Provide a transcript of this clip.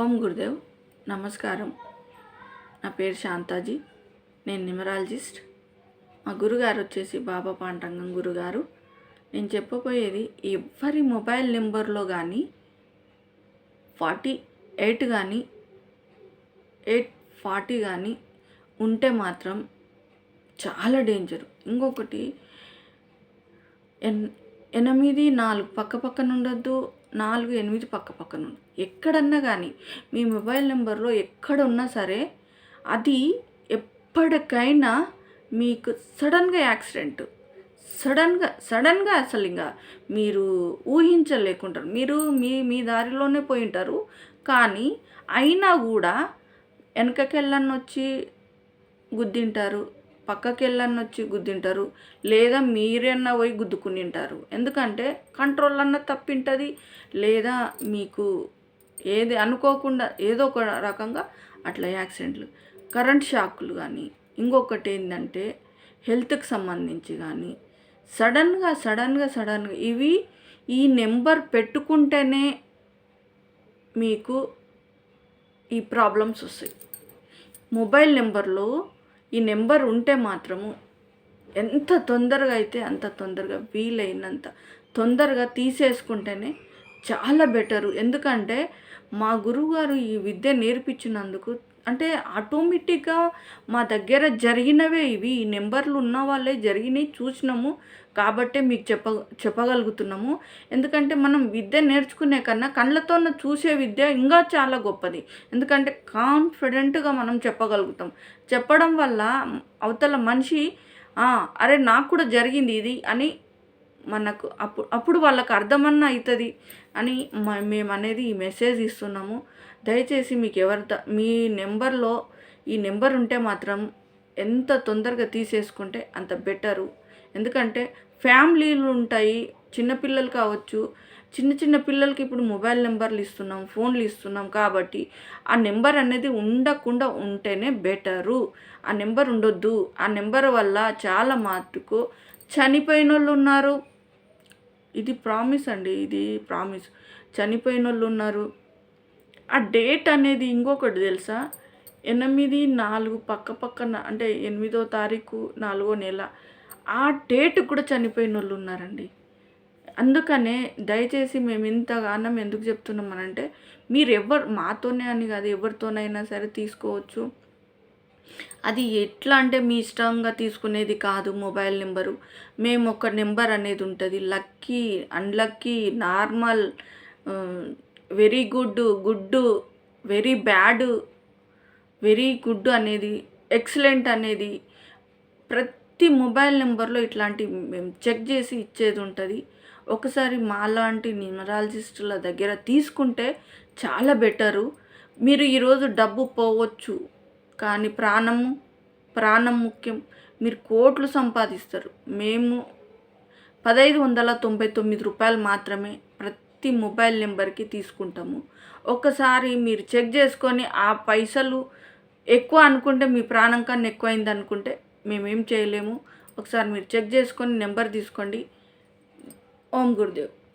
ఓం గురుదేవ్ నమస్కారం. నా పేరు శాంతాజీ నేను న్యూమరాలజిస్ట్ మా గురుగారు వచ్చేసి బాబా పాండరంగం గురుగారు. నేను చెప్పబోయేది ఎవరి మొబైల్ నెంబర్లో కానీ ఫార్టీ ఎయిట్ కానీ ఎయిట్ ఫార్టీ కానీ ఉంటే మాత్రం చాలా డేంజర్. ఇంకొకటి ఎన్ ఎనిమిది నాలుగు పక్క పక్కన ఉండొద్దు నాలుగు ఎనిమిది పక్క పక్కన ఎక్కడన్నా కానీ మీ మొబైల్ నెంబర్లో ఎక్కడ ఉన్నా సరే అది ఎప్పటికైనా మీకు సడన్గా యాక్సిడెంట్. సడన్గా సడన్గా అసలు ఇంకా మీరు ఊహించలేకుంటారు. మీరు మీ మీ దారిలోనే పోయి ఉంటారు. కానీ అయినా కూడా వెనకకెళ్ళని వచ్చి గుద్దింటారు. పక్కకెళ్ళన్న వచ్చి గుద్దింటారు లేదా మీరన్నా పోయి గుద్దుకునింటారు ఎందుకంటే కంట్రోల్ అన్న తప్పింటుంది లేదా మీకు ఏది అనుకోకుండా ఏదో ఒక రకంగా అట్లా యాక్సిడెంట్లు. కరెంట్ షాక్లు కానీ ఇంకొకటి ఏంటంటే హెల్త్కి సంబంధించి కానీ సడన్గా సడన్గా సడన్గా ఇవి ఈ నెంబర్ పెట్టుకుంటేనే మీకు ఈ ప్రాబ్లమ్స్ వస్తాయి. మొబైల్ నెంబర్లో ఈ నెంబర్ ఉంటే మాత్రము ఎంత తొందరగా అయితే అంత తొందరగా వీలైనంత తొందరగా తీసేసుకుంటేనే చాలా బెటరు. ఎందుకంటే మా గురువుగారు ఈ విద్య నేర్పించినందుకు అంటే ఆటోమేటిక్గా మా దగ్గర జరిగినవే ఇవి. ఈ నెంబర్లు ఉన్న వాళ్ళే జరిగినాయి చూసినాము. కాబట్టే మీకు చెప్ప చెప్పగలుగుతున్నాము. ఎందుకంటే మనం విద్య నేర్చుకునే కన్నా కళ్ళతో చూసే విద్య ఇంకా చాలా గొప్పది. ఎందుకంటే కాన్ఫిడెంట్గా మనం చెప్పగలుగుతాం. చెప్పడం వల్ల అవతల మనిషి అరే నాకు కూడా జరిగింది ఇది అని మనకు అప్పుడు అప్పుడు వాళ్ళకు అర్థమన్నా అవుతుంది అని మేము అనేది ఈ మెసేజ్ ఇస్తున్నాము. దయచేసి మీకు ఎవరి మీ నెంబర్లో ఈ నెంబర్ ఉంటే మాత్రం ఎంత తొందరగా తీసేసుకుంటే అంత బెటరు. ఎందుకంటే ఫ్యామిలీలు ఉంటాయి చిన్నపిల్లలు కావచ్చు. చిన్న చిన్న పిల్లలకి ఇప్పుడు మొబైల్ నెంబర్లు ఇస్తున్నాం ఫోన్లు ఇస్తున్నాం కాబట్టి ఆ నెంబర్ అనేది ఉండకుండా ఉంటేనే బెటరు. ఆ నెంబర్ ఉండొద్దు. ఆ నెంబర్ వల్ల చాలా మటుకు చనిపోయిన వాళ్ళు ఉన్నారు. ఇది ప్రామిస్ అండి ఇది ప్రామిస్. చనిపోయిన వాళ్ళు ఉన్నారు. ఆ డేట్ అనేది ఇంకొకటి తెలుసా? ఎనిమిది నాలుగు పక్క పక్కన అంటే ఎనిమిదో తారీఖు నాలుగో నెల ఆ డేట్ కూడా చనిపోయిన వాళ్ళు ఉన్నారండి. అందుకనే దయచేసి మేము ఇంతగానం ఎందుకు చెప్తున్నామనంటే మీరు ఎవరు మాతోనే అని కాదు ఎవరితోనైనా సరే తీసుకోవచ్చు. అది ఎట్లా అంటే మీ ఇష్టంగా తీసుకునేది కాదు మొబైల్ నెంబరు. మేము ఒక నెంబర్ అనేది ఉంటుంది. Lucky unlucky normal very good good very bad very good అనేది ఎక్సలెంట్ అనేది ప్రతి మొబైల్ నెంబర్లో ఇట్లాంటి మేము చెక్ చేసి ఇచ్చేది ఉంటుంది. ఒకసారి మాలాంటి న్యూమరాలజిస్టుల దగ్గర తీసుకుంటే చాలా బెటరు. మీరు ఈరోజు డబ్బు పోవచ్చు. కానీ ప్రాణము ప్రాణం ముఖ్యం. మీరు కోట్లు సంపాదిస్తారు. మేము పదహైదు వందల తొంభై తొమ్మిది రూపాయలు మాత్రమే ప్రతి మొబైల్ నెంబర్కి తీసుకుంటాము. ఒకసారి మీరు చెక్ చేసుకొని ఆ పైసలు ఎక్కువ అనుకుంటే మీ ప్రాణం కన్నా ఎక్కువైంది అనుకుంటే మేమేం చేయలేము. ఒకసారి మీరు చెక్ చేసుకొని నెంబర్ తీసుకోండి. ఓం గురుదేవ్.